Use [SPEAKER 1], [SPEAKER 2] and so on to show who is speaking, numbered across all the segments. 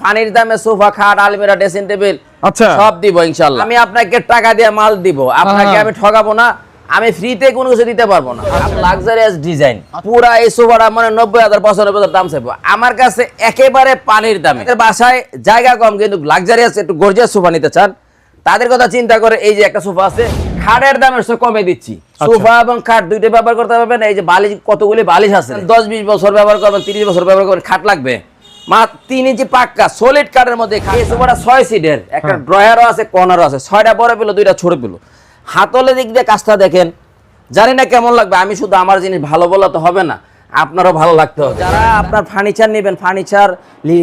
[SPEAKER 1] ফানির দামে সোফা খাট আলমিরা ড্রেসিং টেবিল
[SPEAKER 2] আচ্ছা।
[SPEAKER 1] সব দিব ইনশাল্লাহ আমি আপনাকে টাকা দিয়ে মাল দিব। আপনাকে
[SPEAKER 2] হ্যাঁ।
[SPEAKER 1] আমি ঠকাবো না। আমি ফ্রিতে কোনো কিছু দিতে পারব না। লাক্সারিয়াস ডিজাইন পুরা এই সোফাটা মানে নব্বই হাজার পঁচানব্বই হাজার দাম চাইব। আমার কাছে একেবারে পানির দামে। বাসায় জায়গা কম কিন্তু লাক্সারিয়াস একটু গর্জিয়াস সোফা নিতে চান তাদের কথা চিন্তা করে এই যে একটা সোফা আছে খাটের দাম একটু কমে দিচ্ছি। সোফা এবং খাট দুইটা ব্যবহার করতে পারবেন এই যে বালিশ কতগুলি বালিশ আছে? দশ বিশ বছর ব্যবহার করবেন তিরিশ বছর ব্যবহার করবেন খাট লাগবে? মা তিন ইঞ্চি পাক্কা সলিড কাঠের মধ্যে সোফাটা ছয় সিটের একটা ড্রয়ারও আছে কর্নারও আছে। ছয়টা বড় পেল দুইটা ছোট পেল। হাতলে দিক দিয়ে কাজটা দেখেন জানি না কেমন লাগবে আমি শুধু আমার জিনিস ভালো বলা তো হবে না আপনারও ভালো লাগতে হবে। যারা আপনার ফার্নিচার নেবেন ফার্নিচার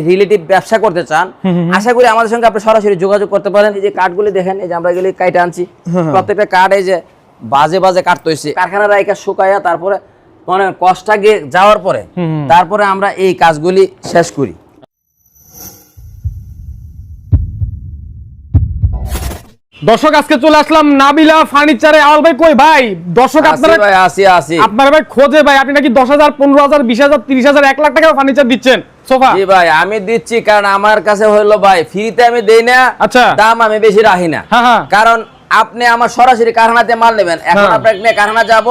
[SPEAKER 1] রিলেটিভ ব্যবসা করতে চান আশা করি আমাদের সঙ্গে আপনি সরাসরি যোগাযোগ করতে পারেন। এই যে কাঠগুলি দেখেন এই যে আমরা এগুলি কাইটে আনছি। প্রত্যেকটা কাঠ এই যে বাজে বাজে কাঠ তৈছে কারখানা রাইকা শুকাইয়া তারপরে মানে কষ্টা গিয়ে যাওয়ার পরে তারপরে আমরা এই কাজগুলি শেষ করি।
[SPEAKER 2] দর্শক আজকে চলে আসলাম নাবিলা ফার্নিচারে। আওয়াল ভাই কই ভাই? দর্শক আপনারা
[SPEAKER 1] ভাই আসি আসি।
[SPEAKER 2] আপনারা ভাই খোঁজে ভাই আপনি নাকি দশ হাজার পনেরো হাজার বিশ হাজার তিরিশ হাজার এক লাখ টাকা ফার্নিচার দিচ্ছেন সোফা?
[SPEAKER 1] জি ভাই আমি দিচ্ছি কারণ আমার কাছে হলো ভাই ফ্রিতে আমি দেই না
[SPEAKER 2] আচ্ছা।
[SPEAKER 1] দাম আমি বেশি রাখি না।
[SPEAKER 2] হ্যাঁ, হ্যাঁ।
[SPEAKER 1] কারণ আপনি আমার সরাসরি কারখানাতে মাল নেবেন। এখন
[SPEAKER 2] আপনার
[SPEAKER 1] আপনাকে কারখানা যাব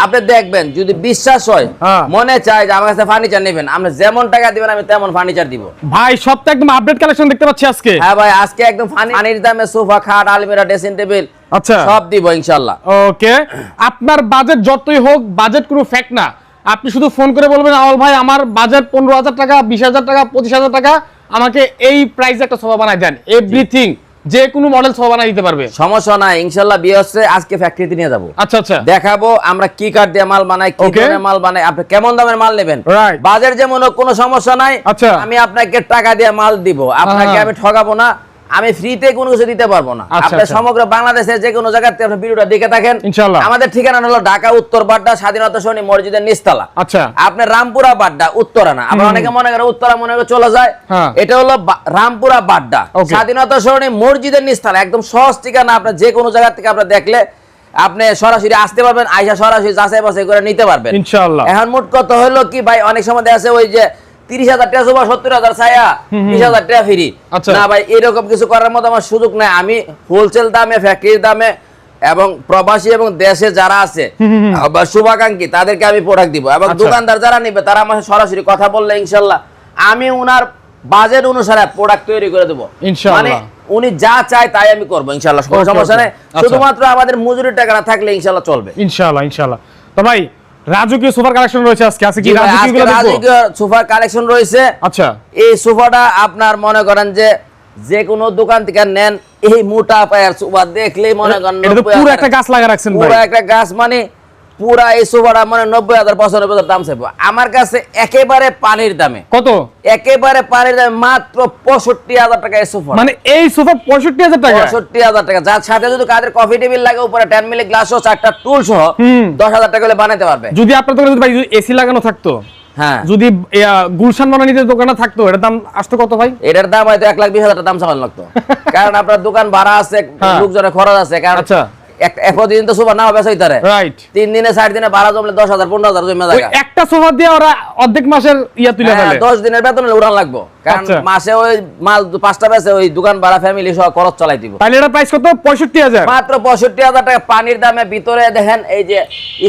[SPEAKER 1] আপনি দেখবেন যদি বিশ্বাস হয়
[SPEAKER 2] হ্যাঁ।
[SPEAKER 1] মনে চায় যে আমার কাছে ফার্নিচার নেবেন আপনি যেমন টাকা দিবেন আমি তেমন ফার্নিচার দিব।
[SPEAKER 2] ভাই সব তো একদম আপডেট কালেকশন দেখতে পাচ্ছি আজকে।
[SPEAKER 1] হ্যাঁ ভাই আজকে একদম ফানি- পানির দামে সোফা খাট আলমিরা ড্রেসিং টেবিল
[SPEAKER 2] আচ্ছা।
[SPEAKER 1] সব দিব ইনশাল্লাহ
[SPEAKER 2] ওকে আপনার বাজেট যতই হোক বাজেট কোনো ফ্যাক্ট না। আপনি শুধু ফোন করে বলবেন আওয়াল ভাই আমার বাজেট পনেরো হাজার টাকা বিশ হাজার টাকা পঁচিশ হাজার টাকা আমাকে এই প্রাইসে একটা সোফা বানাই দেন। এভরিথিং যে কোনো মডেল সব বানাই দিতে পারবে
[SPEAKER 1] সমস্যা নাই ইনশাআল্লাহ বিয়ে হচ্ছে আজকে ফ্যাক্টরিতে নিয়ে যাব
[SPEAKER 2] আচ্ছা আচ্ছা
[SPEAKER 1] দেখাবো আমরা কি কাঠ দিয়ে মাল বানাই কি. ধরনের মাল বানাই আপনি কেমন দামের মাল নেবেন. বাজার যেমন কোনো সমস্যা নাই
[SPEAKER 2] আচ্ছা।
[SPEAKER 1] আমি আপনাকে টাকা দিয়ে মাল দিব আপনাকে। আমি ঠকাবো না আমি ফ্রিতে কোনো কিছু দিতে পারব না।
[SPEAKER 2] আচ্ছা,
[SPEAKER 1] আপনি
[SPEAKER 2] আচ্ছা।
[SPEAKER 1] সমগ্র বাংলাদেশের যে কোনো জায়গাতে আপনি ভিডিওটা দেখে থাকেন।
[SPEAKER 2] ইনশাল্লাহ।
[SPEAKER 1] আমাদের ঠিকানা হলো ঢাকা উত্তর বাড্ডা স্বাধীনতা সৈনিক মসজিদের নিস্তালা
[SPEAKER 2] আচ্ছা।
[SPEAKER 1] আপনার রামপুরা বাড্ডা উত্তরানা। আবার অনেকে মনে করে উত্তরা মনে করে চলে যায়।
[SPEAKER 2] হ্যাঁ।
[SPEAKER 1] এটা হলো রামপুরা বাড্ডা। স্বাধীনতা সরণি মসজিদের নিস্তালা একদম সহজ ঠিকানা। আপনার যে কোনো জায়গা থেকে আপনার দেখলে আপনি সরাসরি আসতে পারবেন আইসা সরাসরি যাচাই বাছাই করে নিতে পারবেন।
[SPEAKER 2] ইনশাআল্লাহ।
[SPEAKER 1] এখন মোট কত হলো কি ভাই অনেক সময় দেখা যাচ্ছে ওই যে তিরিশ হাজার টাকা বা সত্তর হাজার ছায়া বিশ হাজার টাকা ফ্রি।
[SPEAKER 2] আচ্ছা।
[SPEAKER 1] না ভাই এরকম কিছু করার মতো আমার সুযোগ নাই। আমি হোলসেল দামে ফ্যাক্টরির দামে এবং প্রবাসী এবং দেশে যারা আছে বা শুভাকাঙ্ক্ষী তাদেরকে আমি প্রোডাক্ট দিব। এবং
[SPEAKER 2] আচ্ছা।
[SPEAKER 1] দোকানদার যারা নিবে তারা আমার সরাসরি কথা বললে ইনশাল্লাহ আমি উনার বাজেট অনুসারে প্রোডাক্ট তৈরি করে দেবো। মানে উনি যা চায় তাই আমি করব ইনশাল্লাহ। কোনো সমস্যা নেই।
[SPEAKER 2] আচ্ছা।
[SPEAKER 1] শুধুমাত্র আমাদের মজুরির টাকাটা থাকলে ইনশাল্লাহ চলবে।
[SPEAKER 2] ইনশাল্লাহ ইনশাল্লাহ। তো ভাই রাজকীয় সোফার কালেকশন রয়েছে আজকে। আছে কি রাজকীয়
[SPEAKER 1] রাজকীয় সোফার কালেকশন রয়েছে।
[SPEAKER 2] আচ্ছা।
[SPEAKER 1] এই সোফাটা আপনার মনে করেন যে যে কোনো দোকান থেকে নেন এই মোটা পায়ের সোফা দেখলেই মনে করেন
[SPEAKER 2] এটা তো
[SPEAKER 1] 90
[SPEAKER 2] পুরো একটা গাছ লাগা রাখছেন
[SPEAKER 1] পুরো একটা গাছ মানে পুরা এই সোফাটা মানে নব্বই হাজার পঁচানব্বই হাজার দাম চাইব। আমার কাছে একেবারে পানির দামে।
[SPEAKER 2] কত?
[SPEAKER 1] একেবারে পানির দামে মাত্র পঁয়ষট্টি হাজার টাকা এই সোফা।
[SPEAKER 2] মানে এই সোফা পঁয়ষট্টি হাজার টাকা?
[SPEAKER 1] পঁয়ষট্টি হাজার টাকা। যার সাথে যদি কাদের কফি টেবিল লাগে উপরে টেন মিলি গ্লাস সহ চারটা টুল সহ দশ হাজার টাকা হলে বানাতে পারবে।
[SPEAKER 2] যদি আপনার দোকানে যদি ভাই এসি লাগানো থাকতো
[SPEAKER 1] হ্যাঁ।
[SPEAKER 2] যদি গুলশান বানানিতে দোকানে থাকতো এটার দাম আসতো কত ভাই?
[SPEAKER 1] এটার দাম হয়তো এক লাখ বিশ হাজার টাকা দাম চালানো লাগতো। কারণ আপনার দোকান ভাড়া আছে
[SPEAKER 2] হ্যাঁ।
[SPEAKER 1] লোকজনের খরচ আছে। কারণ
[SPEAKER 2] আচ্ছা।
[SPEAKER 1] প্রতিদিন তো নাও
[SPEAKER 2] রাইট
[SPEAKER 1] তিন দিনে চার দিনে ভাড়া জমলে দশ হাজার পনেরো হাজার জমে যায়।
[SPEAKER 2] একটা সোফা দিয়ে ওরা অর্ধেক মাসের ইয়া তুলে
[SPEAKER 1] হ্যাঁ, দশ দিনের বেতন উড়ান লাগবো। কারণ
[SPEAKER 2] আচ্ছা।
[SPEAKER 1] মাসে ওই মাল পাঁচটা বেচে ওই দোকান ভাড়া ফ্যামিলি সহ খরচ চালাই দিব।
[SPEAKER 2] তাহলে এটা প্রাইস কত? পঁয়ষট্টি হাজার।
[SPEAKER 1] মাত্র পঁয়ষট্টি হাজার টাকা। পানির দামে ভিতরে দেখেন এই যে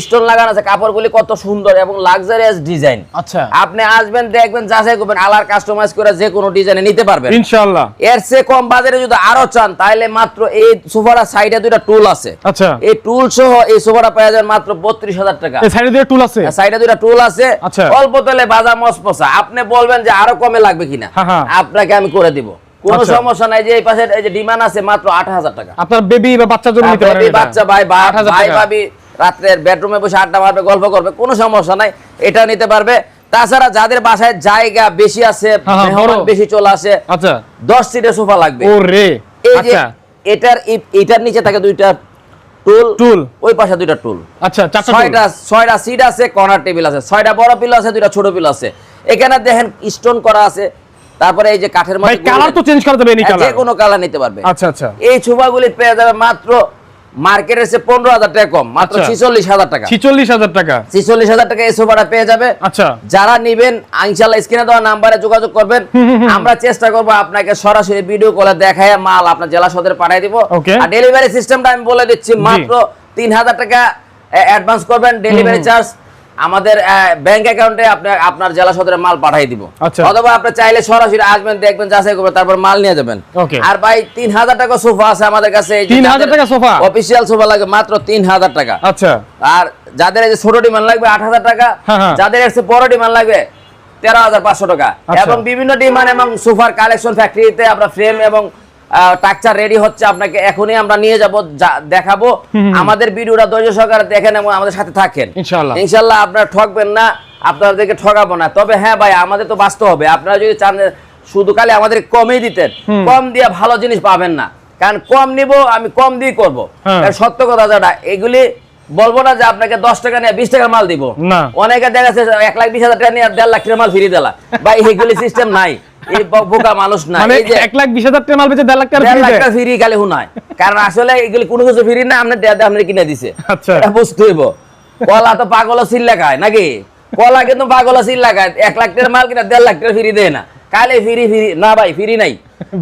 [SPEAKER 1] স্টোন লাগানো আছে কাপড়গুলি কত সুন্দর এবং লাক্সারিয়াস ডিজাইন
[SPEAKER 2] আচ্ছা।
[SPEAKER 1] আপনি আসবেন দেখবেন যাচাই করবেন আলার কাস্টমাইজ করে যে কোনো ডিজাইনে নিতে পারবেন।
[SPEAKER 2] ইনশাআল্লাহ।
[SPEAKER 1] এর চেয়ে কম বাজারে যদি আরও চান তাহলে মাত্র এই সোফাটা সাইডে দুইটা টুল আছে।
[SPEAKER 2] আচ্ছা।
[SPEAKER 1] এই টুল সহ এই সোফাটা পেয়ে যাবেন মাত্র বত্রিশ হাজার টাকা।
[SPEAKER 2] এই সাইডে দিয়ে টুল আছে?
[SPEAKER 1] সাইডে দুইটা টুল আছে।
[SPEAKER 2] আচ্ছা।
[SPEAKER 1] অল্প তেলে বাজা মসপসা আপনি বলবেন যে আরও কমে লাগবে কিনা
[SPEAKER 2] হ্যাঁ, হ্যাঁ।
[SPEAKER 1] আপনাকে আমি করে দিব। কোনো
[SPEAKER 2] আচ্ছা।
[SPEAKER 1] সমস্যা নাই যে এই পাশে এই যে ডিমান্ড আছে মাত্র আট হাজার টাকা।
[SPEAKER 2] আপনার বেবি বা বাচ্চার জন্য নিতে পারেন
[SPEAKER 1] বাচ্চা ভাই ভাই ভাবি রাত্রের বেডরুমে বসে আড্ডা মারবে গল্প করবে কোনো সমস্যা নাই এটা নিতে পারবে। তাছাড়া যাদের বাসায় জায়গা বেশি আছে
[SPEAKER 2] হ্যাঁ, হ্যাঁ,
[SPEAKER 1] মেহমান বেশি চলে আসে
[SPEAKER 2] আচ্ছা।
[SPEAKER 1] দশ সিটের সোফা লাগবে।
[SPEAKER 2] ও রে
[SPEAKER 1] এই যে
[SPEAKER 2] আচ্ছা।
[SPEAKER 1] এটার এটার নিচে থাকে দুইটা টুল
[SPEAKER 2] টুল
[SPEAKER 1] ওই পাশে দুইটা টুল
[SPEAKER 2] আচ্ছা চারটা
[SPEAKER 1] ছয়টা ছয়টা সিট আছে কর্নার টেবিল আছে ছয়টা বড় পিলো আছে দুইটা ছোট পিলো আছে। এখানে দেখেন স্টোন করা আছে তারপরে এই যে কাঠের
[SPEAKER 2] ভাই কালার তো চেঞ্জ করা যাবে এনি
[SPEAKER 1] হ্যাঁ, যে কোনো কালার নিতে পারবে।
[SPEAKER 2] আচ্ছা আচ্ছা।
[SPEAKER 1] এই সোফাগুলি পেয়ে যাবে মাত্র মার্কেট পনেরো হাজার টাকা কম মাত্র
[SPEAKER 2] আচ্ছা।
[SPEAKER 1] ছিচল্লিশ হাজার টাকা।
[SPEAKER 2] ছিচল্লিশ হাজার টাকা।
[SPEAKER 1] ছিচল্লিশ হাজার টাকা এই সোফাটা পেয়ে যাবে।
[SPEAKER 2] আচ্ছা।
[SPEAKER 1] যারা নিবেন ইনশাল্লাহ স্ক্রিনে দেওয়া নাম্বারে যোগাযোগ করবেন। আমরা চেষ্টা করব আপনাকে সরাসরি ভিডিও কলে দেখায় মাল আপনার জেলা সদরে পাঠিয়ে দিব. আর ডেলিভারি সিস্টেমটা আমি বলে দিচ্ছি মাত্র তিন হাজার টাকা অ্যাডভান্স করবেন। ডেলিভারি চার্জ আমাদের ব্যাংক অ্যাকাউন্টে আপনার আপনার জেলা সদরে মাল পাঠিয়ে দিব
[SPEAKER 2] আচ্ছা।
[SPEAKER 1] অথবা আপনি চাইলে সরাসরি আসবেন দেখবেন যাচাই করবেন তারপর মাল নিয়ে যাবেন আর ভাই তিন হাজার টাকা সোফা আছে আমাদের কাছে
[SPEAKER 2] 3,000 টাকা সোফা?
[SPEAKER 1] অফিসিয়াল সোফা লাগে মাত্র তিন হাজার টাকা
[SPEAKER 2] আচ্ছা
[SPEAKER 1] আর যাদের এই যে ছোট ডিমান্ড লাগবে আট হাজার টাকা
[SPEAKER 2] হ্যাঁ, হ্যাঁ।
[SPEAKER 1] যাদের চেয়ে বড় ডিমান্ড লাগবে তেরো হাজার পাঁচশো টাকা
[SPEAKER 2] আচ্ছা।
[SPEAKER 1] এবং বিভিন্ন ডিমান্ড এবং সোফার কালেকশন ফ্যাক্টরিতে আমরা ফ্রেম এবং টাকচার রেডি হচ্ছে আপনাকে এখনই আমরা নিয়ে যাব দেখাবো। আমাদের ভিডিওটা ধৈর্য সহকারে দেখেন এবং আমাদের সাথে থাকেন।
[SPEAKER 2] ইনশাআল্লাহ।
[SPEAKER 1] ইনশাল্লাহ আপনারা ঠকবেন না আপনাদেরকে ঠকাবো না। তবে হ্যাঁ ভাই আমাদের তো বাঁচতে হবে। আপনারা যদি চান শুধু খালি আমাদের কমই দিতেন কম দিয়ে ভালো জিনিস পাবেন না। কারণ কম নিব আমি কম দিয়ে করব।
[SPEAKER 2] হ্যাঁ।
[SPEAKER 1] সত্য কথা যেটা এগুলি বলব না যে আপনাকে দশ টাকা নিয়ে বিশ টাকার মাল দিব। অনেকে দেখা যাচ্ছে এক লাখ বিশ হাজার টাকা নিয়ে দেড় লাখ টাকার মাল ফিরিয়ে দিলা। বা এইগুলি সিস্টেম নাই। বোকা মানুষ না
[SPEAKER 2] মানে এক লাখ বিশ হাজার টাকা মাল বেচে দেড় লাখ টাকা দেয়?
[SPEAKER 1] ফিরি খালি হুনায়। কারণ আসলে এগুলি কোনো কিছু ফিরি না আপনি দেড় আপনি কিনে দিছে।
[SPEAKER 2] আচ্ছা।
[SPEAKER 1] বুঝতে হইব। কলা তো পাগল সিল্লা খায় নাকি? কলা কিন্তু পাগল সিল্লা খায় এক লাখ টাকার মাল কিনা দেড় লাখ টাকা ফিরি দেয় না। কালে ফিরি ফিরি না ভাই ফিরি নাই।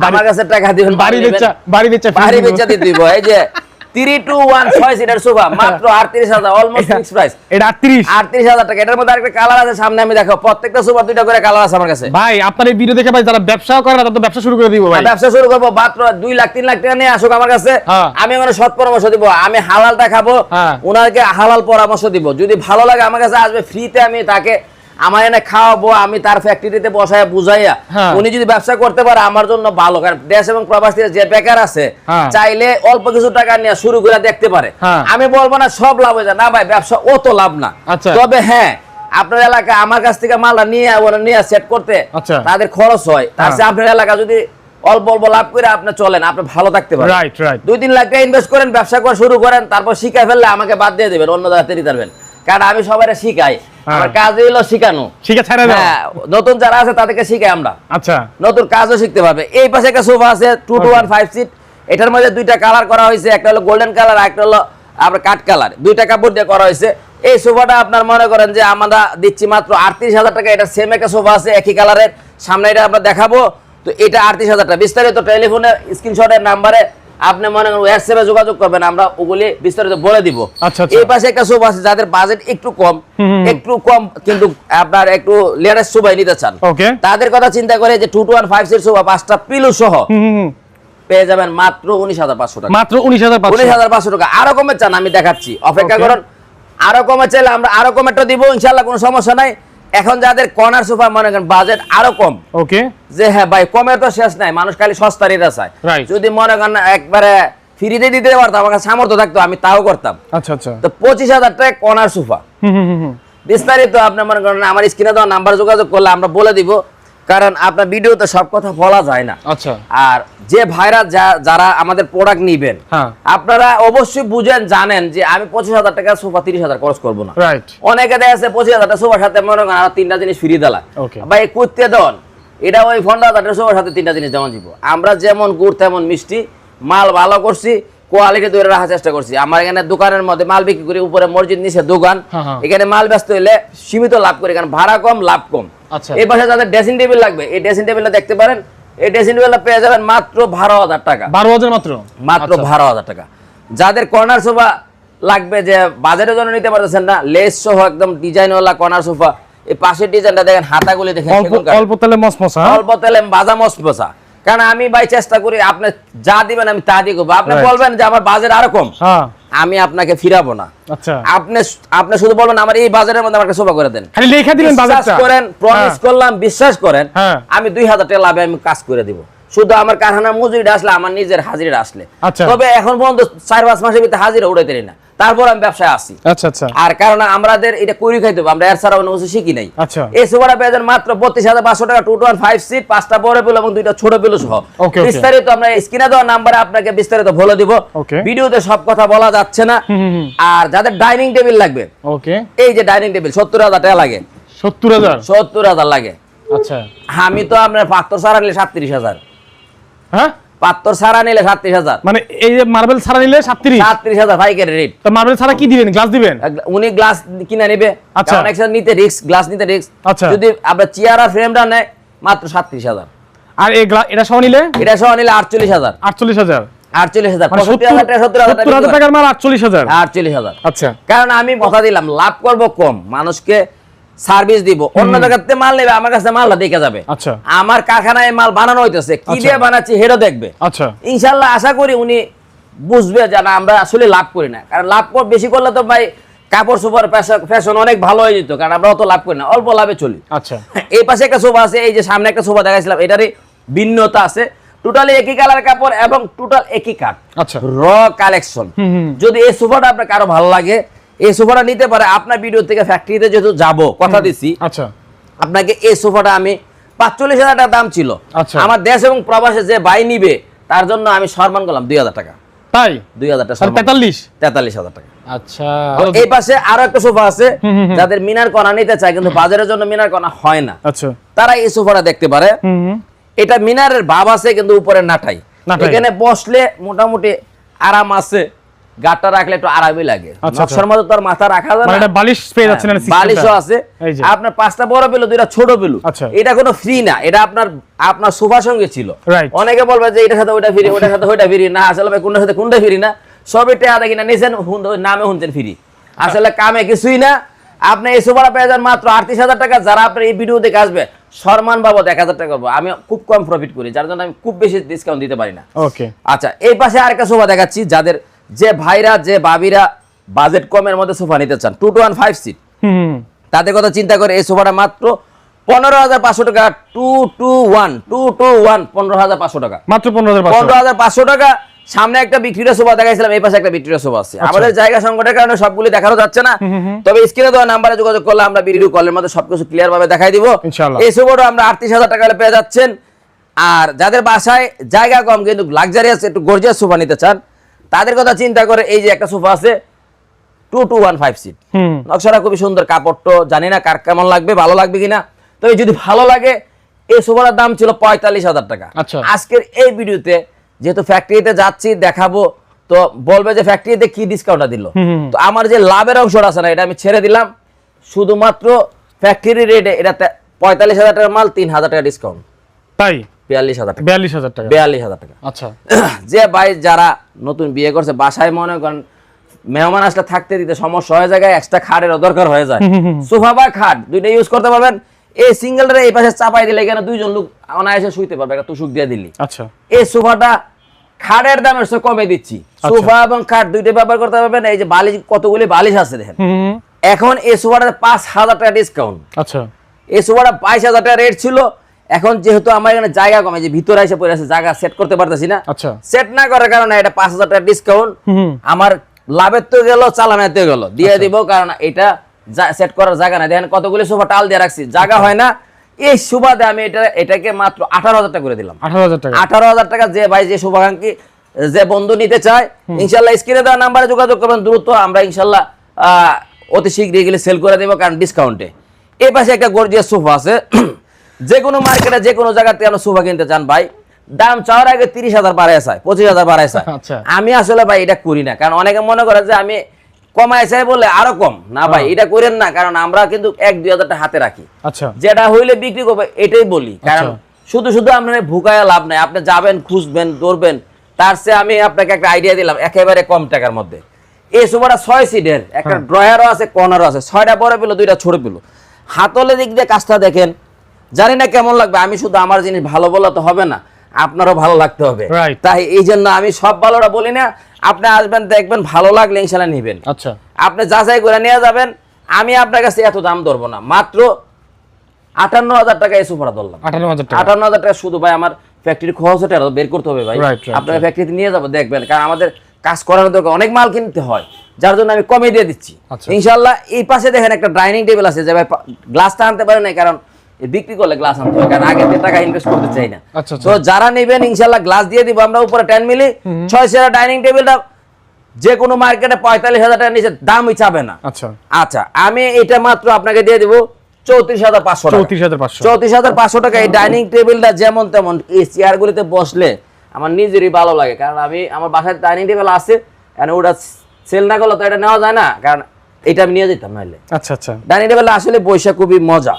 [SPEAKER 1] আমার কাছে টাকা দিবেন
[SPEAKER 2] বাড়ি বেচা বাড়ি বেচা
[SPEAKER 1] বাড়ি বেচা দিয়ে দিব। এই যে থ্রি টু ওয়ান ছয় সিটার সোফা মাত্র আটত্রিশ হাজার অলমোস্ট ফিক্স প্রাইস
[SPEAKER 2] এটা আটত্রিশ।
[SPEAKER 1] আটত্রিশ হাজার টাকা এটার মধ্যে আরেকটা কালার আছে সামনে আমি দেখো প্রত্যেকটা সোফা দুইটা করে কালার আছে আমার কাছে।
[SPEAKER 2] ভাই আপনার এই ভিডিও দেখে ভাই যারা ব্যবসা করে তারা তো ব্যবসা শুরু করে দিব ভাই।
[SPEAKER 1] ব্যবসা শুরু করব মাত্র দুই লাখ তিন লাখ টাকা নিয়ে আসুক আমার কাছে।
[SPEAKER 2] হ্যাঁ।
[SPEAKER 1] আমি সৎ পরামর্শ দিব আমি হালালটা খাব
[SPEAKER 2] হ্যাঁ।
[SPEAKER 1] ওনাকে হালাল পরামর্শ দিব। যদি ভালো লাগে আমার কাছে আসবে ফ্রিতে আমি তাকে আমার এনে খাওয়াবো আমি তার ফ্যাক্টরিতে বসায় বুঝাইয়া
[SPEAKER 2] হ্যাঁ।
[SPEAKER 1] উনি যদি ব্যবসা করতে পারে আমার জন্য ভালো কারণ দেশ এবং প্রবাসী যে বেকার আছে
[SPEAKER 2] হ্যাঁ।
[SPEAKER 1] চাইলে অল্প কিছু টাকা নিয়ে শুরু করে দেখতে পারে
[SPEAKER 2] হ্যাঁ।
[SPEAKER 1] আমি বলব না সব লাভ হয়ে যায় না ভাই ব্যবসা অত লাভ না
[SPEAKER 2] আচ্ছা।
[SPEAKER 1] তবে হ্যাঁ আপনার এলাকা আমার কাছ থেকে মালটা নিয়ে ওরা নিয়ে সেট করতে
[SPEAKER 2] আচ্ছা।
[SPEAKER 1] তাদের খরচ হয় তার। আপনার এলাকা যদি অল্প অল্প লাভ করে আপনি চলেন আপনি ভালো থাকতে পারেন
[SPEAKER 2] রাইট রাইট
[SPEAKER 1] দুই তিন লাখ টাকা ইনভেস্ট করেন ব্যবসা করে শুরু করেন তারপর শিখে ফেললে আমাকে বাদ দিয়ে দেবেন অন্য জায়গাতে নিতে পারবেন কারণ আমি শিখাই।
[SPEAKER 2] হ্যাঁ।
[SPEAKER 1] আমার কাজ হলো শিখানো। হ্যাঁ নতুন যারা আছে তাদেরকে শিখাই আমরা।
[SPEAKER 2] আচ্ছা।
[SPEAKER 1] নতুন কাজও শিখতে পারবে। এই পাশে একটা সোফা আছে two two one five seat এটার মধ্যে দুইটা কালার করা হয়েছে একটা হলো গোল্ডেন কালার একটা হলো আপনার কাঠ কালার দুইটা কাপড় দিয়ে করা হয়েছে। এই সোফাটা আপনার মনে করেন যে আমরা দিচ্ছি মাত্র আটত্রিশ হাজার টাকা। এটা সেম একটা সোফা আছে একই কালারের সামনে এটা আমরা দেখাবো। তো এটা আটত্রিশ হাজার টাকা। বিস্তারিত টেলিফোনে স্ক্রিনশটের নাম্বারে আপনি মনে করেন হোয়াটসঅ্যাপে যোগাযোগ করবেন আমরা ওগুলি বিস্তারিত বলে দিব।
[SPEAKER 2] আচ্ছা, আচ্ছা।
[SPEAKER 1] এই পাশে একটা সোফা আছে যাদের বাজেট একটু কম একটু কম কিন্তু আপনার একটু লেটেস্ট সোফাই নিতে চান। তাদের কথা চিন্তা করে যে two two one five six বা পাঁচটা পিলু সহ। পেয়ে যাবেন মাত্র উনিশ হাজার পাঁচশো টাকা।
[SPEAKER 2] মাত্র উনিশ হাজার
[SPEAKER 1] উনিশ হাজার পাঁচশো টাকা। আরও কমে চান আমি দেখাচ্ছি। অপেক্ষা. করুন আরও কমে চাইলে আমরা আরও কমেটা দিব ইনশাল্লাহ কোনো সমস্যা নাই। এখন যাদের কর্নার সোফা মনে করেন বাজেট আরও কম।
[SPEAKER 2] ওকে
[SPEAKER 1] যে হ্যাঁ ভাই কমের তো শেষ নাই মানুষ খালি সস্তা এটা চায়। যদি মনে করেন একবারে ফ্রিতে দিতে পারতাম আমার সামর্থ্য থাকতো আমি তাও করতাম।
[SPEAKER 2] আচ্ছা আচ্ছা।
[SPEAKER 1] তো পঁচিশ হাজার টাকা কর্নার সোফা বিস্তারিত আপনি মনে করেন আমার স্ক্রিনে দেওয়া নাম্বার যোগাযোগ করলে আমরা বলে দিব কারণ আপনার ভিডিওতে সব কথা বলা যায় না।
[SPEAKER 2] আচ্ছা।
[SPEAKER 1] আর যে ভাইরা যারা আমাদের প্রোডাক্ট নিবেন
[SPEAKER 2] হ্যাঁ।
[SPEAKER 1] আপনারা অবশ্যই বুঝেন জানেন যে আমি পঁচিশ হাজার টাকা সোফা তিরিশ হাজার খরচ করব না। অনেকে দেখা যাচ্ছে পঁচিশ হাজার টাকা সোফার সাথে মনে করেন তিনটা জিনিস ফিরিয়ে দিলা. ভাই করতে দেন। এটা ওই ফন্ডা হাজার টাকা সোফার সাথে তিনটা জিনিস যেমন দিব। আমরা যেমন গুড় তেমন মিষ্টি মাল ভালো করছি কোয়ালিটি ধরে রাখার চেষ্টা করছি আমার এখানে দোকানের মধ্যে মাল বিক্রি করি উপরে মসজিদ নিচে দোকান
[SPEAKER 2] হ্যাঁ, হ্যাঁ।
[SPEAKER 1] এখানে মাল ব্যস্ত হইলে সীমিত লাভ করি কারণ ভাড়া কম লাভ কম
[SPEAKER 2] আচ্ছা।
[SPEAKER 1] এই পাশে যাদের ড্রেসিং টেবিল লাগবে এই ড্রেসিং টেবিলটা দেখতে পারেন এই ড্রেসিং টেবিলটা পেয়ে যাবেন মাত্র বারো হাজার টাকা
[SPEAKER 2] বারো হাজার মাত্র
[SPEAKER 1] মাত্র
[SPEAKER 2] আচ্ছা।
[SPEAKER 1] বারো হাজার টাকা যাদের কর্নার সোফা লাগবে যে বাজারের জন্য নিতে পারতেছেন না লেস সহ একদম ডিজাইনওয়ালা কর্নার সোফা এই পাশের ডিজাইনটা দেখেন হাতাগুলি দেখেন
[SPEAKER 2] অল্প। অল্প মসমসা হ্যাঁ?
[SPEAKER 1] অল্প তেলে বাজা মস্ত বসা কারণ আমি ভাই চেষ্টা করি আপনি যা দিবেন আমি তা দিয়ে করব। আপনি বলবেন যে আমার বাজেট আরও কম।
[SPEAKER 2] হ্যাঁ।
[SPEAKER 1] আমি আপনাকে ফিরাবো না।
[SPEAKER 2] আচ্ছা।
[SPEAKER 1] আপনি আপনি শুধু বলবেন আমার এই বাজারের মধ্যে আমাকে শোভা করে দেন।
[SPEAKER 2] খালি লেখা দিলেন
[SPEAKER 1] বিশ্বাস
[SPEAKER 2] বাজারটা
[SPEAKER 1] করেন প্রমিস
[SPEAKER 2] হ্যাঁ।
[SPEAKER 1] করলাম বিশ্বাস করেন
[SPEAKER 2] হ্যাঁ।
[SPEAKER 1] আমি দুই হাজার টাকা লাভে আমি কাজ করে দিব। শুধু আমার কারখানা মজুরিটা আসলে আমার নিজের হাজিরা আসলে।
[SPEAKER 2] আচ্ছা।
[SPEAKER 1] তবে এখন পর্যন্ত চার পাঁচ মাসের ভিতরে হাজিরা উড়াইতে না। তারপর আমি ব্যবসায় আসি।
[SPEAKER 2] আচ্ছা আচ্ছা।
[SPEAKER 1] আর কারণ আমাদের এটা করি খাইতে হবে আমরা এর ছাড়া অন্য কিছু শিখি নাই। এই সোফাটা পেয়ে মাত্র বত্রিশ হাজার পাঁচশো টাকা টু ওয়ান ফাইভ সিট পাঁচটা বড় পেল এবং দুইটা ছোট পেল সহ. বিস্তারিত আমরা স্ক্রিনে দেওয়া নাম্বারে আপনাকে বিস্তারিত বলে দিব. ভিডিওতে সব কথা বলা যাচ্ছে না। আর যাদের ডাইনিং টেবিল লাগবে
[SPEAKER 2] ওকে
[SPEAKER 1] এই যে ডাইনিং টেবিল সত্তর হাজার টাকা লাগে।
[SPEAKER 2] সত্তর হাজার?
[SPEAKER 1] সত্তর হাজার লাগে।
[SPEAKER 2] আচ্ছা।
[SPEAKER 1] আমি তো আপনার পাত্র সারা নিলে সাতত্রিশ হাজার।
[SPEAKER 2] হ্যাঁ?
[SPEAKER 1] পাত্তর সারা নিলে সাতত্রিশ হাজার।
[SPEAKER 2] মানে এই যে মার্বেল ছাড়া নিলে সাতত্রিশ?
[SPEAKER 1] সাতত্রিশ হাজার পাইকারি রেট
[SPEAKER 2] তো মার্বেল ছাড়া কি দিবেন? গ্লাস দিবেন?
[SPEAKER 1] উনি গ্লাস কিনে নেবে।
[SPEAKER 2] আচ্ছা।
[SPEAKER 1] একসাথে নিতে রিস্ক গ্লাস নিতে রিস্ক
[SPEAKER 2] আচ্ছা।
[SPEAKER 1] যদি আপনার চেয়ার আর ফ্রেমটা নেয় মাত্র সাতত্রিশ হাজার।
[SPEAKER 2] আর এই এটা সহ নিলে?
[SPEAKER 1] এটা সহ নিলে আটচল্লিশ হাজার।
[SPEAKER 2] আটচল্লিশ হাজার।
[SPEAKER 1] আটচল্লিশ হাজার।
[SPEAKER 2] টাকার মাল আটচল্লিশ হাজার।
[SPEAKER 1] আটচল্লিশ হাজার।
[SPEAKER 2] আচ্ছা।
[SPEAKER 1] কারণ আমি কথা দিলাম লাভ করব কম মানুষকে সার্ভিস দিব। অন্য জায়গাতে মাল নেবে আমার কাছে মালটা দেখে যাবে।
[SPEAKER 2] আচ্ছা।
[SPEAKER 1] আমার কারখানায় মাল বানানো হইতেছে কি
[SPEAKER 2] আচ্ছা।
[SPEAKER 1] দিয়ে বানাচ্ছি হেরো দেখবে।
[SPEAKER 2] আচ্ছা।
[SPEAKER 1] ইনশাল্লাহ আশা করি উনি বুঝবে যে না আমরা আসলে লাভ করি না। কারণ লাভ কর বেশি করলে তো ভাই কাপড় সুপার ফ্যাশন অনেক ভালো হয়ে যেত কারণ আমরা অত লাভ করি না অল্প লাভে চলি।
[SPEAKER 2] আচ্ছা।
[SPEAKER 1] এই পাশে একটা সোফা আছে এই যে সামনে একটা সোফা দেখাইছিলাম এটারই ভিন্নতা আছে। টোটালি একই কালার কাপড় এবং টোটাল একই কাঠ
[SPEAKER 2] আচ্ছা।
[SPEAKER 1] র কালেকশন। যদি এই সোফাটা আপনার কারও ভালো লাগে এই সোফাটা নিতে পারে আপনার ভিডিও থেকে ফ্যাক্টরিতে যেহেতু যাব কথা দিচ্ছি
[SPEAKER 2] আচ্ছা।
[SPEAKER 1] আপনাকে এই সোফাটা আমি পাঁচচল্লিশ হাজার টাকা দাম ছিল।
[SPEAKER 2] আচ্ছা।
[SPEAKER 1] আমার দেশ এবং প্রবাসে যে বাই নিবে তার জন্য আমি সম্মান করলাম দুই হাজার টাকা।
[SPEAKER 2] তাই?
[SPEAKER 1] দুই হাজার টাকা
[SPEAKER 2] তেতাল্লিশ?
[SPEAKER 1] তেতাল্লিশ হাজার টাকা।
[SPEAKER 2] আচ্ছা।
[SPEAKER 1] এই পাশে আরও একটা সোফা আছে। যাদের মিনার কণা নিতে চায় কিন্তু বাজারের জন্য মিনার কণা হয় না।
[SPEAKER 2] আচ্ছা।
[SPEAKER 1] তারা এই সোফাটা দেখতে পারে। এটা মিনারের ভাব আছে কিন্তু উপরে নাটাই। এখানে বসলে মোটামুটি আরাম আছে। গাটা রাখলে একটু আরামই লাগে।
[SPEAKER 2] আচ্ছা,
[SPEAKER 1] নকশার মধ্যে তো আর মাথা রাখা যায়
[SPEAKER 2] মানে
[SPEAKER 1] না
[SPEAKER 2] এটা বালিশ পেয়ে যাচ্ছে না
[SPEAKER 1] হ্যাঁ, বালিশও আছে। আপনার পাঁচটা বড় পেল দুইটা ছোট পেল
[SPEAKER 2] আচ্ছা।
[SPEAKER 1] এটা কোনো ফ্রি না। এটা আপনার আপনার সোফার সঙ্গে ছিল। অনেকে বলবে যে এটার সাথে ওইটা ফ্রি ওইটার সাথে ওইটা ফ্রি না। আসলে ভাই কোনটার সাথে কোনটা ফ্রি না। সবই টেয়াদা কিনা হুন- নামে শুনছেন ফ্রি আসলে কামে কিছুই না। আপনি এই সোফাটা পেয়ে যান মাত্র আটত্রিশ হাজার টাকা। যারা আপনার এই ভিডিও দেখে আসবে সম্মান বাবদ এক হাজার টাকা করব। আমি খুব কম প্রফিট করি যার জন্য আমি খুব বেশি ডিসকাউন্ট দিতে পারি না।
[SPEAKER 2] ওকে
[SPEAKER 1] আচ্ছা এই পাশে আরেকটা সোফা দেখাচ্ছি যাদের যে ভাইরা যে বাবিরা বাজেট কমের মধ্যে সোফা নিতে চান two two one five seat. তাদের কথা চিন্তা করে এই সোফাটা মাত্র পনেরো হাজার পাঁচশো টাকা two two one two two one পনেরো হাজার পাঁচশো টাকা।
[SPEAKER 2] মাত্র পনেরো হাজার পাঁচশো।
[SPEAKER 1] পনেরো হাজার পাঁচশো টাকা সামনে একটা বিক্রিয়া সোফা দেখাইছিলাম এই পাশে একটা বিক্রিয়া সোফা আছে। আমাদের জায়গা সংকটের কারণে সবগুলি দেখানো যাচ্ছে না। তবে স্ক্রিনে দেওয়া নাম্বারে যোগাযোগ করলে আমরা ভিডিও কলের মধ্যে সবকিছু ক্লিয়ার ভাবে দেখাই দিব। এই সোফাটা আমরা আটত্রিশ হাজার টাকা পেয়ে যাচ্ছেন। আর যাদের বাসায় জায়গা কম কিন্তু লাক্সারিয়াস একটু গর্জিয়াস সোফা নিতে চান তাদের কথা চিন্তা করে এই যে একটা সোফা আছে two two one five seat নকশাটা খুবই সুন্দর কাপড়টা জানি না কার কেমন লাগবে ভালো লাগবে কিনা। তবে যদি ভালো লাগে এই সোফাটার দাম ছিল পঁয়তাল্লিশ হাজার টাকা।
[SPEAKER 2] আচ্ছা।
[SPEAKER 1] আজকের এই ভিডিওতে যেহেতু ফ্যাক্টরিতে যাচ্ছি দেখাবো তো বলবে যে ফ্যাক্টরিতে কি ডিসকাউন্টটা দিল। তো আমার যে লাভের অংশটা আছে না এটা আমি ছেড়ে দিলাম। শুধুমাত্র ফ্যাক্টরি রেটে এটা পঁয়তাল্লিশ হাজার টাকার মাল তিন হাজার টাকা ডিসকাউন্ট
[SPEAKER 2] তাই?
[SPEAKER 1] বিয়াল্লিশ হাজার টাকা।
[SPEAKER 2] বিয়াল্লিশ হাজার টাকা।
[SPEAKER 1] বিয়াল্লিশ হাজার টাকা।
[SPEAKER 2] আচ্ছা।
[SPEAKER 1] যে ভাই যারা নতুন বিয়ে করছে বাসায় মনে করেন মেহমান আসলে থাকতে দিতে সমস্যা হয়ে যায় এক্সট্রা খাটেরও দরকার হয়ে যায়। সোফা বা খাট দুইটা ইউজ করতে পারবেন। এই সিঙ্গেলটা এই পাশে চাপাই দিলে এখানে দুইজন লোক অনায়াসে শুইতে পারবে একটা তুষুক দিয়ে দিলি।
[SPEAKER 2] আচ্ছা।
[SPEAKER 1] এই সোফাটা খাটের দামের সে কমে দিচ্ছি। সোফা এবং খাট দুইটা ব্যবহার করতে পারবেন এই যে বালিশ কতগুলি বালিশ আছে দেখেন। এখন এই সোফাটা পাঁচ হাজার টাকা ডিসকাউন্ট
[SPEAKER 2] আচ্ছা।
[SPEAKER 1] এই সোফাটা বাইশ হাজার টাকা রেট ছিল এখন যেহেতু আমার এখানে জায়গা কমে যে ভিতরে এসে পড়ে আছে জায়গা সেট করতে পারতেছি না।
[SPEAKER 2] আচ্ছা।
[SPEAKER 1] সেট না করার কারণে এটা পাঁচ হাজার টাকা ডিসকাউন্ট আমার লাভের তো গেল চালানাতে গেল। দিয়ে দিব কারণ এটা সেট করার জায়গা নাই। দেখেন কতগুলি সোফা টাল দিয়ে রাখছি। জায়গা হয় না। এই সুবাদে আমি এটা এটাকে মাত্র আঠারো হাজার টাকা করে দিলাম।
[SPEAKER 2] আঠারো হাজার টাকা।
[SPEAKER 1] আঠারো হাজার টাকা যে ভাই যে শুভাকাঙ্ক্ষী যে বন্ধু নিতে চায় ইনশাল্লাহ স্ক্রিনে দেওয়া নাম্বারে যোগাযোগ করবেন। দ্রুত আমরা ইনশাল্লাহ আহ, অতি শীঘ্রই গেলে সেল করে দেবো কারণ ডিসকাউন্টে এই পাশে একটা গর্জিয়াস সোফা আছে। যে কোনো মার্কেটে যে কোনো জায়গাতে আমরা সোফা কিনতে চান ভাই দাম চাওয়ার আগে তিরিশ হাজার বাড়ায় চায় পঁচিশ হাজার বাড়ায় চায়।
[SPEAKER 2] আচ্ছা।
[SPEAKER 1] আমি আসলে ভাই এটা করি না কারণ অনেকে মনে করে যে আমি কমায় চাই বলে আরও কম। না ভাই এটা করেন না কারণ আমরা কিন্তু এক দুই হাজার টাকা হাতে রাখি।
[SPEAKER 2] আচ্ছা।
[SPEAKER 1] যেটা হইলে বিক্রি করবে এটাই বলি। কারণ
[SPEAKER 2] আচ্ছা।
[SPEAKER 1] শুধু শুধু আপনার ভুকায় লাভ নাই আপনি যাবেন খুঁজবেন দৌড়বেন তার চেয়ে আমি আপনাকে একটা আইডিয়া দিলাম একেবারে কম টাকার মধ্যে। এই সোফাটা ছয় সিটের একটা
[SPEAKER 2] হ্যাঁ।
[SPEAKER 1] ড্রয়ারও আছে কর্নারও আছে ছয়টা বড় পেল দুইটা ছোট পেল। হাতলে দিক দিয়ে কাজটা দেখেন জানি না কেমন লাগবে আমি শুধু আমার জিনিস ভালো বলা তো হবে না আপনারও ভালো লাগতে হবে। তাই এই জন্য আমি সব ভালোটা বলি না আপনি আসবেন দেখবেন ভালো লাগলে ইনশাল্লাহ নিবেন।
[SPEAKER 2] আচ্ছা।
[SPEAKER 1] আপনি যাচাই করে নিয়ে যাবেন আমি আপনার কাছে এত দাম ধরবো না মাত্র আটান্ন হাজার টাকা এই সোফাটা ধরলাম। আটান্ন হাজার টাকা শুধু ভাই আমার ফ্যাক্টরি খরচটা আরও বের করতে হবে ভাই। আপনার ফ্যাক্টরিতে নিয়ে যাব দেখবেন কারণ আমাদের কাজ করার দরকার অনেক মাল কিনতে হয় যার জন্য আমি কমে দিয়ে দিচ্ছি।
[SPEAKER 2] আচ্ছা।
[SPEAKER 1] ইনশাল্লাহ এই পাশে দেখেন একটা ডাইনিং টেবিল আছে যে ভাই গ্লাসটা আনতে পারে না কারণ বিক্রি করলে গ্লাস আনতে হয় কারণ আগে টাকা ইনভেস্ট করতে চাই না।
[SPEAKER 2] আচ্ছা, আচ্ছা।
[SPEAKER 1] তো যারা নেবেন ইনশাল্লাহ গ্লাস দিয়ে দিব আমরা উপরে টেন মিলি ছয় সেরা ডাইনিং টেবিলটা যে কোনো মার্কেটে পঁয়তাল্লিশ হাজার টাকা নিচে দামই চাবে না।
[SPEAKER 2] আচ্ছা।
[SPEAKER 1] আচ্ছা আমি এটা মাত্র আপনাকে দিয়ে দিব চৌত্রিশ হাজার পাঁচশো টাকা।
[SPEAKER 2] চৌত্রিশ হাজার পাঁচশো।
[SPEAKER 1] চৌত্রিশ হাজার পাঁচশো টাকা এই ডাইনিং টেবিলটা যেমন তেমন এই চেয়ারগুলিতে বসলে আমার নিজেরই ভালো লাগে কারণ আমি আমার বাসায় ডাইনিং টেবিল আছে কারণ ওটা সেল না করলে তো এটা নেওয়া যায় না কারণ এটা আমি নিয়ে যেতাম নাহলে।
[SPEAKER 2] আচ্ছা আচ্ছা।
[SPEAKER 1] ডাইনিং টেবিল আসলে বৈশা খুবই মজা।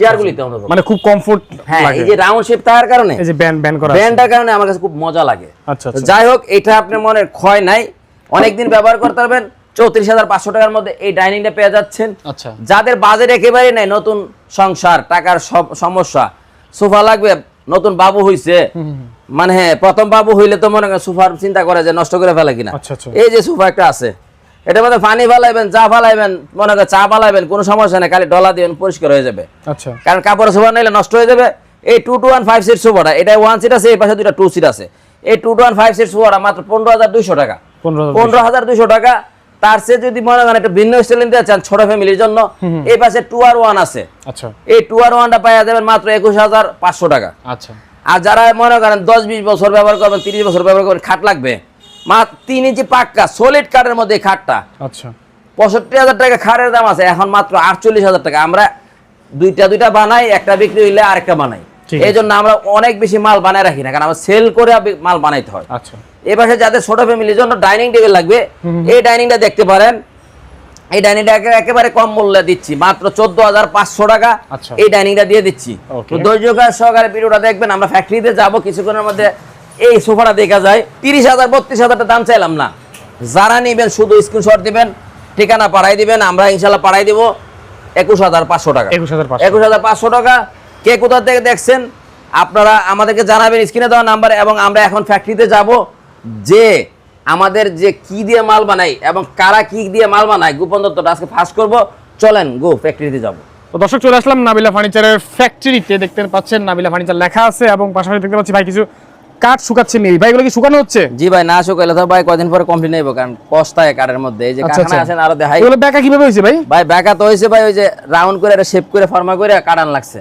[SPEAKER 1] চেয়ারগুলিতে অন্যরকম
[SPEAKER 2] মানে খুব কমফোর্ট
[SPEAKER 1] হ্যাঁ এই যে রাউন্ড শেপ থাকার কারণে?
[SPEAKER 2] এই যে ব্যান্ড ব্যান্ড করা।
[SPEAKER 1] ব্যান্ডটার কারণে আমার কাছে খুব মজা লাগে।
[SPEAKER 2] আচ্ছা আচ্ছা।
[SPEAKER 1] যাই হোক এটা আপনার মনের ক্ষয় নাই। অনেকদিন ব্যবহার করতে পারবেন। চৌত্রিশ হাজার পাঁচশো টাকার মধ্যে এই ডাইনিংটা পেয়ে যাচ্ছেন।
[SPEAKER 2] আচ্ছা।
[SPEAKER 1] যাদের বাজেট একেবারে নাই নতুন সংসার টাকার সব সমস্যা সোফা লাগবে নতুন বাবু হইছে। মানে হ্যাঁ প্রথম বাবু হইলে তো মনে করেন সোফার চিন্তা করে যে নষ্ট করে ফেলে কিনা।
[SPEAKER 2] আচ্ছা, আচ্ছা।
[SPEAKER 1] এই যে সোফা একটা আছে। এটা মধ্যে পানি ফালাইবেন চা ফালাইবেন মনে করেন চা ফালাইবেন কোনো সমস্যা নেই খালি ডলা দিবেন পরিষ্কার হয়ে যাবে।
[SPEAKER 2] আচ্ছা।
[SPEAKER 1] কারণ কাপড়ের সোফা নিলে নষ্ট হয়ে যাবে। এই two two one five seat সোফাটা এটা ওয়ান সিট আছে এই পাশে দুইটা টু সিট আছে। এই two two one five seat সোফাটা মাত্র পনেরো হাজার দুইশো টাকা।
[SPEAKER 2] পনেরো হাজার
[SPEAKER 1] পনেরো হাজার দুইশো টাকা তার চেয়ে যদি মনে করেন একটা ভিন্ন স্টাইল নিতে চান ছোট ফ্যামিলির জন্য এই পাশে টু আর ওয়ান আছে।
[SPEAKER 2] আচ্ছা।
[SPEAKER 1] এই টু আর ওয়ানটা পাওয়া যাবেন মাত্র একুশ হাজার পাঁচশো টাকা।
[SPEAKER 2] আচ্ছা।
[SPEAKER 1] আর যারা মনে করেন দশ বিশ বছর ব্যবহার করবেন তিরিশ বছর ব্যবহার করবেন খাট লাগবে মাত্র তিন ইঞ্চি পাক্কা সলিড কাঠের মধ্যে খাটটা।
[SPEAKER 2] আচ্ছা।
[SPEAKER 1] পঁয়ষট্টি হাজার টাকা খাড়ের দাম আছে এখন মাত্র আটচল্লিশ হাজার টাকা। আমরা দুইটা দুইটা বানাই একটা বিক্রি হইলে আরেকটা বানাই। এই জন্য আমরা অনেক বেশি মাল বানায় রাখি না কারণ আমরা সেল করে মাল বানাইতে হয়।
[SPEAKER 2] আচ্ছা।
[SPEAKER 1] যাদের ছোট ফ্যামিলির জন্য ডাইনিং টেবিল লাগবে এই ডাইনিংটা দেখতে পারেন। এই ডাইনিংটা একে- একেবারে কম মূল্যে দিচ্ছি মাত্র চোদ্দ হাজার পাঁচশো টাকা।
[SPEAKER 2] আচ্ছা।
[SPEAKER 1] এই ডাইনিংটা দিয়ে দিচ্ছি। ধৈর্য সহকারে ভিডিওটা দেখবেন আমরা ফ্যাক্টরিতে যাব কিছুক্ষণের মধ্যে এই সোফাটা দেখা যায়। তিরিশ হাজার বত্রিশ হাজার টাকা দাম চাইলাম না। যারা নিবেন শুধু স্ক্রিনশট দিবেন ঠিকানা পাঠাই দিবেন আমরা ইনশাল্লাহ পাঠাই দিব। একুশ হাজার পাঁচশো টাকা।
[SPEAKER 2] একুশ হাজার
[SPEAKER 1] একুশ হাজার পাঁচশো টাকা। কে কোথা থেকে দেখছেন? আপনারা আমাদেরকে জানাবেন স্ক্রিনে দেওয়া নাম্বার এবং আমরা এখন ফ্যাক্টরিতে যাব। যে আমাদের যে কি দিয়ে মাল বানাই এবং কারা কি দিয়ে মাল বানায় গোপন দত্তটা আজকে ফাঁস করব। চলেন গো ফ্যাক্টরিতে যাব।
[SPEAKER 2] তো দর্শক চলে আসলাম নাবিলা ফার্নিচারের ফ্যাক্টরিতে দেখতে পাচ্ছেন নাবিলা ফার্নিচার লেখা আছে এবং পাশাপাশি দেখতে পাচ্ছি ভাই কিছু কাঠ শুকাচ্ছে মিল। ভাই এগুলো কি শুকানো হচ্ছে?
[SPEAKER 1] জি ভাই না শুকাইলে তো ভাই কদিন পরে কমপ্লেন নেব কারণ কষ্টায় কারের মধ্যে এই যে
[SPEAKER 2] আচ্ছা,
[SPEAKER 1] কারখানা
[SPEAKER 2] আচ্ছা।
[SPEAKER 1] আছেন আরও দেখাই।
[SPEAKER 2] এগুলো ব্যাকা কীভাবে হয়েছে ভাই?
[SPEAKER 1] ভাই ব্যাকা তো হয়েছে ভাই ওই যে রাউন্ড করে এটা শেপ করে ফর্মা করে কাটান লাগছে।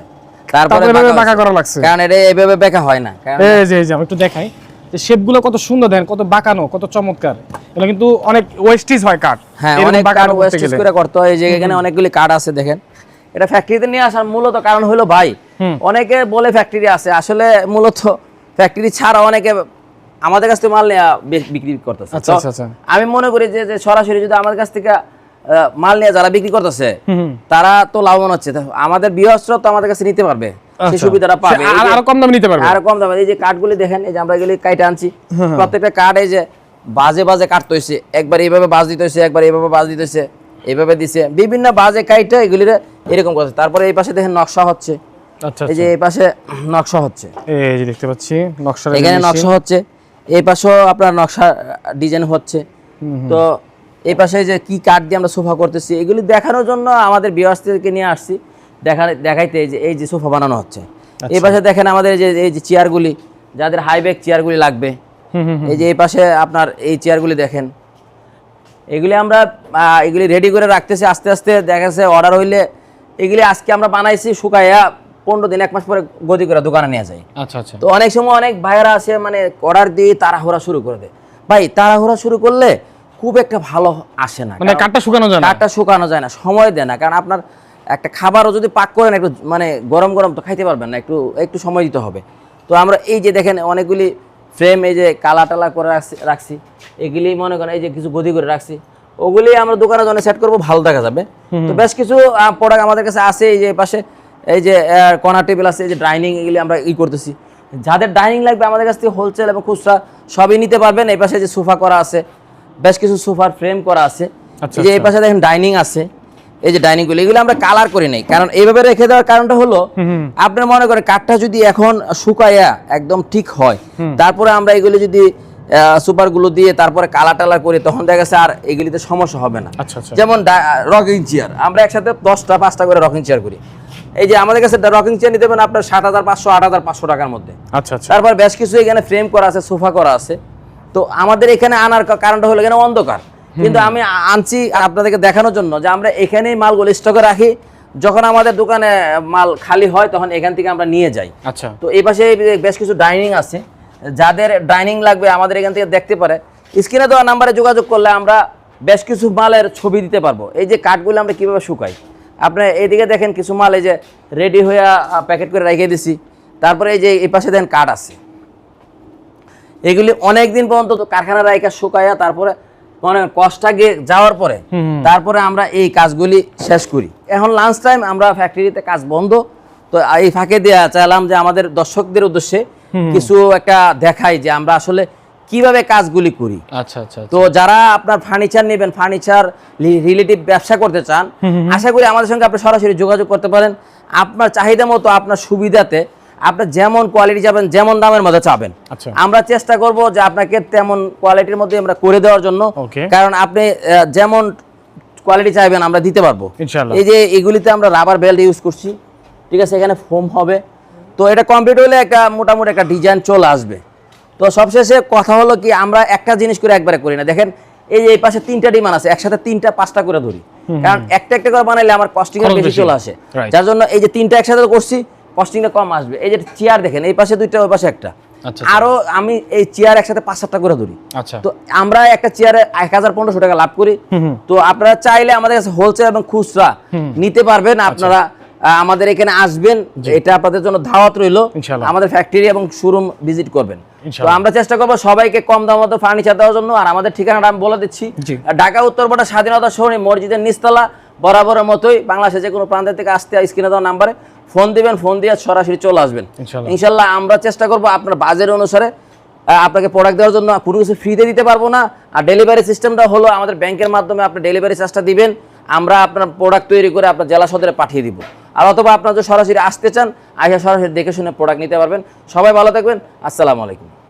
[SPEAKER 1] তারপরে বাঁকা
[SPEAKER 2] বাঁকা করা লাগছে।
[SPEAKER 1] কারণ এটা এভাবে বেঁকা হয় না
[SPEAKER 2] এই যে এই যে আমি একটু দেখাই। যে শেপগুলো কত সুন্দর দেন কত বাঁকানো কত চমৎকার। এগুলো কিন্তু অনেক ওয়েস্টিজ হয় কাঠ।
[SPEAKER 1] হ্যাঁ অনেক
[SPEAKER 2] করতে
[SPEAKER 1] ওয়েস্টেজ করে করতে হয় এই যে এখানে অনেকগুলি কার্ড আছে দেখেন। এটা ফ্যাক্টরিতে নিয়ে আসার মূলত কারণ হলো ভাই অনেকে বলে ফ্যাক্টরি আছে আসলে মূলত ফ্যাক্টরি ছাড়া অনেকে আমাদের কাছ থেকে মাল নেওয়া বিক্রি করতেছে।
[SPEAKER 2] আচ্ছা, আচ্ছা, আচ্ছা।
[SPEAKER 1] আমি মনে করি যে সরাসরি যদি আমাদের কাছ থেকে মাল নিয়ে যারা বিক্রি করতেছে। তারা তো লাভবান হচ্ছে। আমাদের বৃহস্পতি তো আমাদের কাছে নিতে পারবে। সেই। সুবিধাটা পাবে। এই
[SPEAKER 2] আর-
[SPEAKER 1] যে-
[SPEAKER 2] আরও কম দামে নিতে পারবে।
[SPEAKER 1] আর কম দামে। এই যে কাঠগুলি দেখেন এই যে আমরা এগুলি কাইটে আনছি।
[SPEAKER 2] হ্যাঁ,
[SPEAKER 1] প্রত্যেকটা কাঠ এই যে বাজে বাজে কাটতে হয়েছে একবার এইভাবে বাজ দিতে হয়েছে একবার এইভাবে বাজ দিতে হয়েছে এইভাবে দিছে। বিভিন্ন বাজে কাইটে এগুলির এরকম করছে। তারপরে এই পাশে দেখেন নকশা হচ্ছে। এই যে এই পাশে নকশা হচ্ছে।
[SPEAKER 2] এই যে দেখতে পাচ্ছি নকশা
[SPEAKER 1] এখানে নকশা হচ্ছে। এই পাশেও আপনার নকশা ডিজাইন হচ্ছে। তো এই পাশে যে কি কাঠ দিয়ে আমরা সোফা করতেছি এগুলি দেখানোর জন্য আমাদের বিয়াসদেরকে নিয়ে আসছি। দেখা দেখাইতে এই যে এই যে সোফা বানানো হচ্ছে। এই পাশে দেখেন আমাদের এই যে এই যে চেয়ারগুলি যাদের হাইব্যাক চেয়ারগুলি লাগবে। এই যে এই পাশে আপনার এই চেয়ারগুলি দেখেন। এগুলি আমরা এগুলি রেডি করে রাখতেছি। আস্তে আস্তে দেখা যাচ্ছে অর্ডার হইলে এগুলি আজকে আমরা বানাইছি শুকাইয়া পনেরো দিন এক মাস পরে গদি করে দোকানে নিয়ে যাই
[SPEAKER 2] আচ্ছা আচ্ছা।
[SPEAKER 1] তো অনেক সময় অনেক ভাইয়েরা আছে মানে অর্ডার দিয়ে তাড়াহুড়া শুরু করে দেয়। ভাই তাড়াহুড়া শুরু করলে খুব একটা ভালো আসে না।
[SPEAKER 2] মানে কাঠটা শুকানো যায় না?
[SPEAKER 1] কাঠটা শুকানো যায় না সময় দেয় না। কারণ আপনার একটা খাবারও যদি পাক করেন একটু মানে গরম গরম তো খাইতে পারবেন না একটু একটু সময় দিতে হবে। তো আমরা এই যে দেখেন অনেকগুলি ফ্রেম এই যে কালা টালা করে রাখছি রাখছি। এগুলি মনে করেন এই যে কিছু গদি করে রাখছি। ওগুলি আমরা দোকানের জন্য সেট করব ভালো দেখা যাবে। তো বেশ কিছু প্রোডাক্ট আমাদের কাছে আছে এই যে পাশে। এই যে কর্নার টেবিল আছে এই যে ডাইনিং এগুলি আমরা ই করতেছি। যাদের ডাইনিং লাগবে আমাদের কাছ থেকে হোলসেল এবং খুচরা সবই নিতে পারবেন। এই পাশে যে সোফা করা আছে বেশ কিছু সোফার ফ্রেম করা আছে।
[SPEAKER 2] আচ্ছা,
[SPEAKER 1] এই যে এই পাশে দেখেন ডাইনিং আছে। এই যে ডাইনিংগুলো এগুলো আমরা কালার করি নাই। কারণ এইভাবে রেখে দেওয়ার কারণটা হলো আপনার মনে করেন কাঠটা যদি এখন শুকাইয়া একদম ঠিক হয় তারপরে আমরা এগুলো যদি সুপারগুলো দিয়ে তারপরে কালার টালার করি তখন দেখা গেছে আর এগুলিতে সমস্যা হবে না।
[SPEAKER 2] আচ্ছা আচ্ছা।
[SPEAKER 1] যেমন রকিং চেয়ার আমরা একসাথে দশটা পাঁচটা করে রকিং চেয়ার করি। এই যে আমাদের কাছে রকিং চেয়ার নিতে পারেন আপনার সাত হাজার পাঁচশো আট হাজার পাঁচশো টাকার মধ্যে।
[SPEAKER 2] আচ্ছা আচ্ছা।
[SPEAKER 1] তারপর বেশ কিছু এখানে ফ্রেম করা আছে সোফা করা আছে। তো আমাদের এখানে আনার কারণটা হলো এখানে অন্ধকার। কিন্তু আমি আনছি আপনাদেরকে দেখানোর জন্য যে আমরা এখানেই মালগুলো স্টকে রাখি। যখন আমাদের দোকানে মাল খালি হয় তখন এখান থেকে আমরা নিয়ে যাই।
[SPEAKER 2] আচ্ছা।
[SPEAKER 1] তো এই পাশে বেশ কিছু ডাইনিং আছে। যাদের ডাইনিং লাগবে আমাদের এখান থেকে দেখতে পারে। স্ক্রিনে দেওয়া নাম্বারে যোগাযোগ করলে আমরা বেশ কিছু মালের ছবি দিতে পারব। এই যে কাঠগুলো আমরা কীভাবে শুকাই? আপনি এইদিকে দেখেন কিছু মাল এই যে রেডি হয়ে প্যাকেট করে রেখে দিছি। তারপরে এই যে এই পাশে দেখেন কাঠ আছে। এগুলি অনেক দিন পর্যন্ত তো কারখানা রাইকা শুকায়া তারপরে মানে কষ্টাগে যাওয়ার পরে তারপরে আমরা এই কাজগুলি শেষ করি। এখন লাঞ্চ টাইম আমরা ফ্যাক্টরিতে কাজ বন্ধ। তো এই ফাঁকে দেওয়া চাইলাম যে আমাদের দর্শকদের উদ্দেশ্যে কিছু একটা দেখাই যে আমরা আসলে কীভাবে কাজগুলি করি?
[SPEAKER 2] আচ্ছা আচ্ছা
[SPEAKER 1] তো যারা আপনার ফার্নিচার নেবেন ফার্নিচার রিলেটিভ ব্যবসা করতে চান আশা করি আমাদের সঙ্গে আপনি সরাসরি যোগাযোগ করতে পারেন। আপনার চাহিদা মতো আপনার সুবিধাতে আপনি যেমন কোয়ালিটি চাবেন যেমন দামের মধ্যে চাবেন।
[SPEAKER 2] আচ্ছা।
[SPEAKER 1] আমরা চেষ্টা করব যে আপনাকে তেমন কোয়ালিটির মধ্যে আমরা করে দেওয়ার জন্য। কারণ আপনি যেমন কোয়ালিটি চাইবেন আমরা দিতে পারব।
[SPEAKER 2] ইনশাআল্লাহ।
[SPEAKER 1] এই যে এগুলিতে আমরা রাবার বেল্ট ইউজ করছি। ঠিক আছে এখানে ফোম হবে। তো এটা কমপ্লিট হলে একটা মোটামুটি একটা ডিজাইন চলে আসবে। তো সবশেষে কথা হলো কি আমরা একটা জিনিস করে একবারে করি না। দেখেন এই এই পাশে তিনটা ডিমান্ড আছে একসাথে তিনটা পাঁচটা করে ধরি। কারণ একটা একটা করে বানাইলে আমার কস্টিং
[SPEAKER 2] খরচ
[SPEAKER 1] বেশি। চলে আসে। যার জন্য এই যে তিনটা একসাথে করছি কস্টিংটা কম আসবে। এই যে চেয়ার দেখেন এই পাশে দুইটা ওই পাশে একটা।
[SPEAKER 2] আচ্ছা,
[SPEAKER 1] আরও আমি এই চেয়ার একসাথে পাঁচ সাতটা করে ধরি।
[SPEAKER 2] আচ্ছা।
[SPEAKER 1] তো আমরা একটা চেয়ারে এক হাজার পনেরোশো টাকা লাভ করি। তো আপনারা চাইলে আমাদের কাছে হোলসেল এবং খুচরা নিতে পারবেন
[SPEAKER 2] আচ্ছা।
[SPEAKER 1] আপনারা। আমাদের এখানে আসবেন এটা আপনাদের জন্য ধাওয়াত রইল। আমাদের ফ্যাক্টরি এবং শোরুম ভিজিট করবেন। তো আমরা চেষ্টা করব সবাইকে কম দাম মতো ফার্নিচার দেওয়ার জন্য। আর আমাদের ঠিকানাটা আমি বলে দিচ্ছি। ঢাকা উত্তরপাড়া স্বাধীনতা সরণি মসজিদের নিচতলা বরাবরের মতোই বাংলাদেশে যে কোনো প্রান্ত থেকে আসতে স্ক্রিনে দেওয়া নাম্বারে ফোন দিবেন ফোন দিয়ে সরাসরি চলে আসবেন। ইনশাল্লাহ আমরা চেষ্টা করব আপনার বাজেট অনুসারে আপনাকে প্রোডাক্ট দেওয়ার জন্য। কোনো কিছু ফ্রিতে দিতে পারব না। আর ডেলিভারি সিস্টেমটা হলো আমাদের ব্যাংকের মাধ্যমে আপনি ডেলিভারি চার্জটা দিবেন। আমরা আপনার প্রোডাক্ট তৈরি করে আপনার জেলা সদরে পাঠিয়ে দিব। আর অথবা আপনার যদি সরাসরি আসতে চান আইসা সরাসরি দেখে শুনে প্রোডাক্ট নিতে পারবেন। সবাই ভালো থাকবেন। আসসালামু আলাইকুম।